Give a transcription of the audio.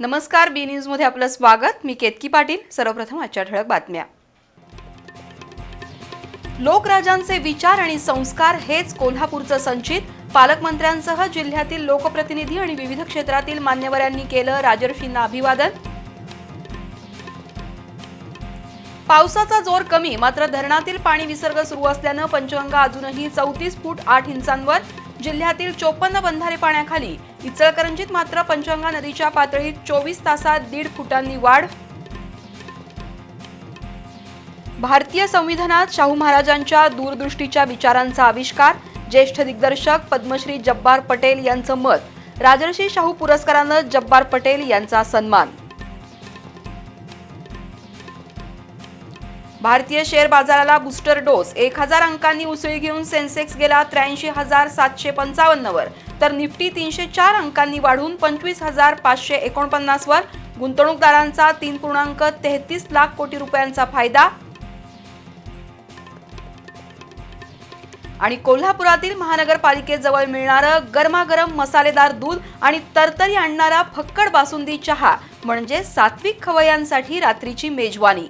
नमस्कार बी न्यूजमध्ये आपलं स्वागत. मी केतकी पाटील. सर्वप्रथम आजच्या ठळक बातम्या. लोकराजांचे विचार आणि संस्कार हेच कोल्हापूरचं संचित. पालकमंत्र्यांसह जिल्ह्यातील लोकप्रतिनिधी आणि विविध क्षेत्रातील मान्यवरांनी केलं राजर्षींना अभिवादन. पावसाचा जोर कमी मात्र धरणातील पाणी विसर्ग सुरू असल्यानं पंचगंगा अजूनही चौतीस फूट आठ इंचांवर. जिल्ह्यातील चोपन्न बंधारे पाण्याखाली इचलकरंजीत मात्र पंचगंगा नदीच्या पातळीत चोवीस तासात दीड फुटांनी वाढ. भारतीय संविधानात शाहू महाराजांच्या दूरदृष्टीच्या विचारांचा आविष्कार ज्येष्ठ दिग्दर्शक पद्मश्री जब्बार पटेल यांचं मत राजर्षी शाहू पुरस्कारानं जब्बार पटेल यांचा सन्मान. भारतीय शेअर बाजाराला बुस्टर डोस एक हजार अंकांनी उसळी घेऊन सेन्सेक्स गेला त्र्याऐंशी हजार सातशे पंचावन्नवर. तर निफ्टी तीनशे चार अंकांनी वाढून पंचवीस हजार पाचशे एकोणपन्नासवर गुंतवणूकदारांचा तीन पूर्णांक तेहतीस लाख कोटी रुपयांचा फायदा. आणि कोल्हापुरातील महानगरपालिकेजवळ मिळणारं गरमागरम मसालेदार दूध आणि तरतरी आणणारा फक्कड बासुंदी चहा म्हणजे सात्विक खवयांसाठी रात्रीची मेजवानी.